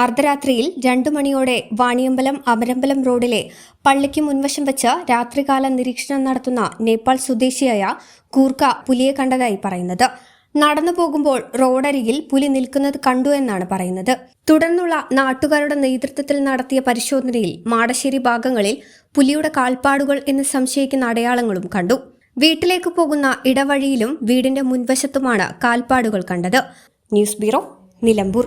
അർദ്ധരാത്രിയിൽ രണ്ടു മണിയോടെ വാണിയമ്പലം അമരമ്പലം റോഡിലെ പള്ളിക്ക് മുൻവശം വെച്ച് രാത്രികാല നിരീക്ഷണം നടത്തുന്ന നേപ്പാൾ സ്വദേശിയായ കൂർക്ക പുലിയെ കണ്ടതായി പറയുന്നത്. നടന്നു പോകുമ്പോൾ റോഡരികിൽ പുലി നിൽക്കുന്നത് കണ്ടു എന്നാണ് പറയുന്നത്. തുടർന്നുള്ള നാട്ടുകാരുടെ നേതൃത്വത്തിൽ നടത്തിയ പരിശോധനയിൽ മാടശ്ശേരി ഭാഗങ്ങളിൽ പുലിയുടെ കാൽപ്പാടുകൾ എന്ന് സംശയിക്കുന്ന അടയാളങ്ങളും കണ്ടു. വീട്ടിലേക്ക് പോകുന്ന ഇടവഴിയിലും വീടിന്റെ മുൻവശത്തുമാണ് കാൽപ്പാടുകൾ കണ്ടത്. News bureau Nilambur.